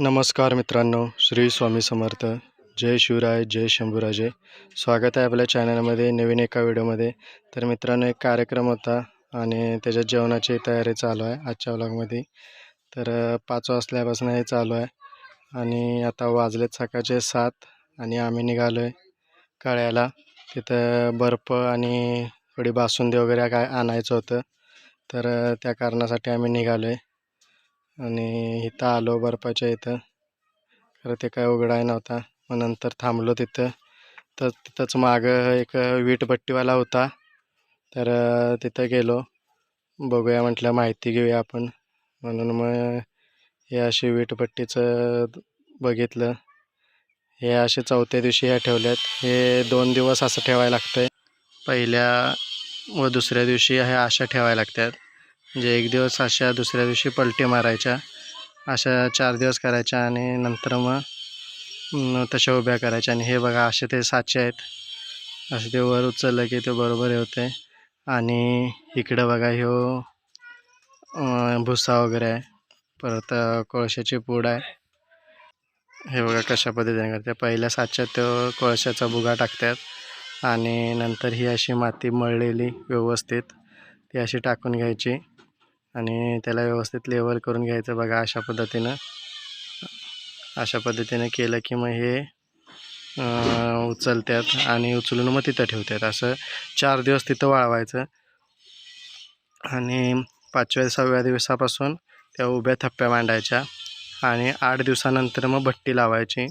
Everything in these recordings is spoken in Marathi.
नमस्कार मित्रांनो श्री स्वामी समर्थ. जय शिवराय जय शंभूराजे. स्वागत आहे आपल्या चॅनलमध्ये नवीन एका व्हिडिओमध्ये. तर मित्रांनो एक कार्यक्रम होता आणि त्याच्यात जेवणाची तयारी चालू आहे आजच्या व्लॉगमध्ये तर पाच वाजल्यापासून हे चालू आहे आणि आता वाजलेत सकाळचे सात आणि आम्ही निघालो आहे कळ्याला. तिथं बर्फ आणि थोडी बासुंदी वगैरे काय आणायचं होतं. तर त्या कारणासाठी आम्ही निघालो आहे आणि इथं आलो बर्फाच्या इथं. खरं ते काय उघडाय नव्हता. मग नंतर थांबलो तिथं. तर तिथंच मागं एक वीटभट्टीवाला होता. तर तिथं गेलो. बघूया म्हटलं माहिती घेऊया आपण. म्हणून मग हे अशी वीटभट्टीचं बघितलं. हे असे चौथ्या दिवशी ह्या ठेवल्यात. हे दोन दिवस असं ठेवायला लागतं आहे पहिल्या व दुसऱ्या दिवशी ह्या अशा ठेवायला लागतात. म्हणजे एक दिवस अशा दुसऱ्या दिवशी पलटी मारायच्या अशा चार दिवस करायच्या आणि नंतर मग तशा उभ्या करायच्या. आणि हे बघा असे ते साचे आहेत. असे ते वर उचललं की ते बरोबर हे होते. आणि इकडं बघा ह्यो भुसा वगैरे आहे. परत कोळशाची पूड आहे. हे बघा कशा पद्धतीने करते. पहिल्या साच्यात तो कोळशाचा बुगा टाकतात. आणि नंतर ही अशी माती मळलेली व्यवस्थित ती अशी टाकून घ्यायची. आणि त्याला व्यवस्थित लेवल करून घ्यायचं बघा अशा पद्धतीनं. अशा पद्धतीने केलं की मग हे उचलतात आणि उचलून मग तिथं ठेवतात असं चार दिवस तिथं वाळवायचं. आणि पाचव्या सहाव्या दिवसापासून त्या उभ्या थप्प्या मांडायच्या आणि आठ दिवसानंतर मग भट्टी लावायची.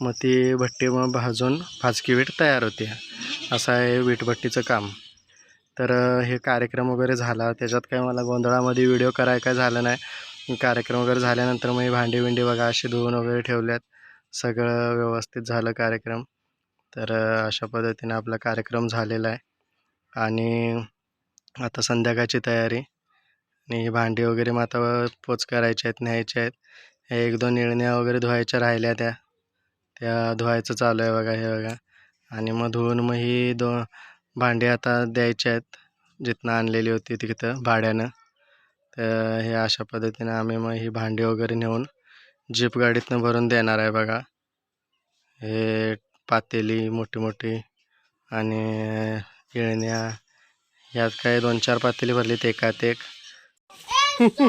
मग ती भट्टी मग भाजून भाजकी वीट तयार होते असं आहे वीटभट्टीचं काम. तर हे कार्यक्रम वगैरे झाला. त्याच्यात काय मला गोंधळामध्ये व्हिडिओ कराय काय झालं नाही. कार्यक्रम वगैरे झाल्यानंतर मग ही भांडी विंडी बघा अशी धुवून वगैरे ठेवल्यात. सगळं व्यवस्थित झालं कार्यक्रम. तर अशा पद्धतीने आपला कार्यक्रम झालेला आहे. आणि आता संध्याकाळची तयारी. आणि भांडी वगैरे मग आता पोच करायच्या आहेत न्यायचे आहेत. हे एक दोन निळण्या वगैरे धुवायच्या राहिल्या त्या. त्या धुवायचं चालू आहे बघा हे बघा. आणि मग धुवून मग ही दो भांडी आता द्यायची आहेत. जिथनं आणलेली होती तिथं भाड्यानं. तर हे अशा पद्धतीनं आम्ही मग ही भांडी वगैरे नेऊन जीप गाडीतनं भरून देणार आहे बघा. हे पातेली मोठी मोठी आणि येळण्या यात काय दोन चार पातेली भरलीत एकात एक.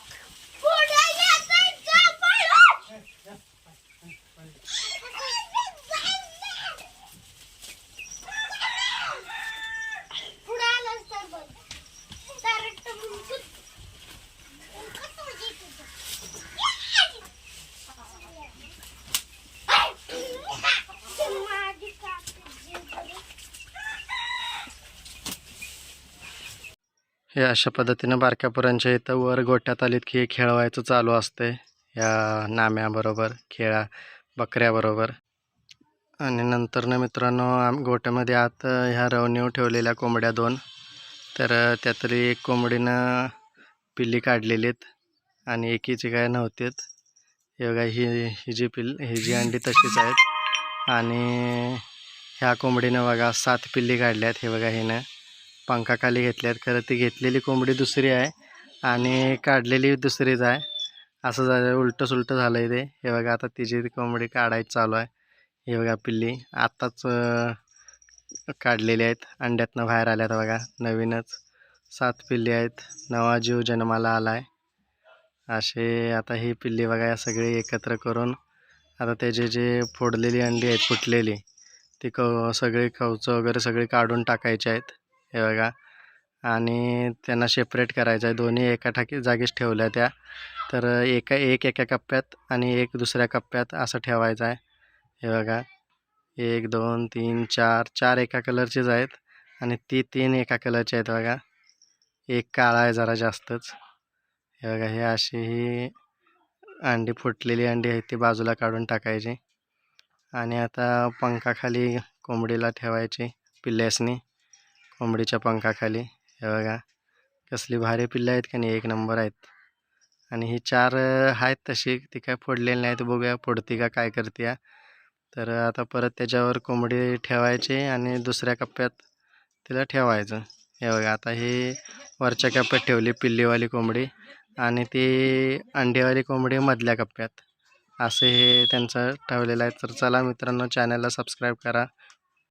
हे अशा पद्धतीनं बारक्या पोरांच्या इथं वर गोट्यात आलीत की हे खेळवायचं चालू असते या नाम्याबरोबर खेळा बकऱ्याबरोबर. आणि नंतर ना मित्रांनो आम गोट्यामध्ये आत ह्या रवणीव ठेवलेल्या कोंबड्या दोन. तर त्यातली एक कोंबडीनं पिल्ली काढलेलीत आणि एकीची काय नव्हतीत. हे बघा ही ही जी पिल्ल ही जी अंडी तशीच आहेत. आणि ह्या कोंबडीनं बघा सात पिल्ली काढल्यात. हे बघा हिनं. पंखाखाली घेतल्यात. खरं ती घेतलेली कोंबडी दुसरी आहे आणि काढलेली दुसरीच आहे. असं झालं उलटं सुलटं झालं आहे ते. हे बघा आता तिची कोंबडी काढायची चालू आहे. हे बघा पिल्ली आत्ताच काढलेली आहेत. अंड्यातनं बाहेर आल्यात बघा नवीनच. सात पिल्ली आहेत. नवा जीव जन्माला आला आहे असे आता ही पिल्ली बघा या सगळी एकत्र करून आता त्याचे जे फोडलेली अंडी आहेत फुटलेली ती क सगळी कवचं वगैरे सगळी काढून टाकायची आहेत. हे बघा. आणि त्यांना सेपरेट करायचं आहे दोन्ही एका ठाकी जागीच ठेवल्या त्या. तर एका एक एका कप्प्यात आणि एक दुसऱ्या कप्प्यात असं ठेवायचं आहे हे बघा. एक दोन तीन चार. चार एका कलरचेच आहेत. आणि ती तीन एका कलरचे आहेत बघा. एक काळा आहे जरा जास्तच. हे बघा हे अशी ही अंडी फुटलेली अंडी आहेत ती बाजूला काढून टाकायची. आणि आता पंखाखाली कोंबडीला ठेवायची पिल्ल्यासनी. कोंबडीच्या पंखाखाली. हे बघा कसली भारी पिल्लं आहेत का नाही एक नंबर आहेत. आणि ही चार आहेत तशी ती काय फोडलेली नाही तर बघूया फोडती का काय करते या. तर आता परत त्याच्यावर कोंबडी ठेवायची आणि दुसऱ्या कप्प्यात तिला ठेवायचं. हे बघा आता ही वरच्या कप्प्यात ठेवली पिल्लीवाली कोंबडी आणि ती अंडीवाली कोंबडी मधल्या कप्प्यात. असे हे त्यांचं ठेवलेलं आहे. तर चला मित्रांनो चॅनलला सबस्क्राईब करा.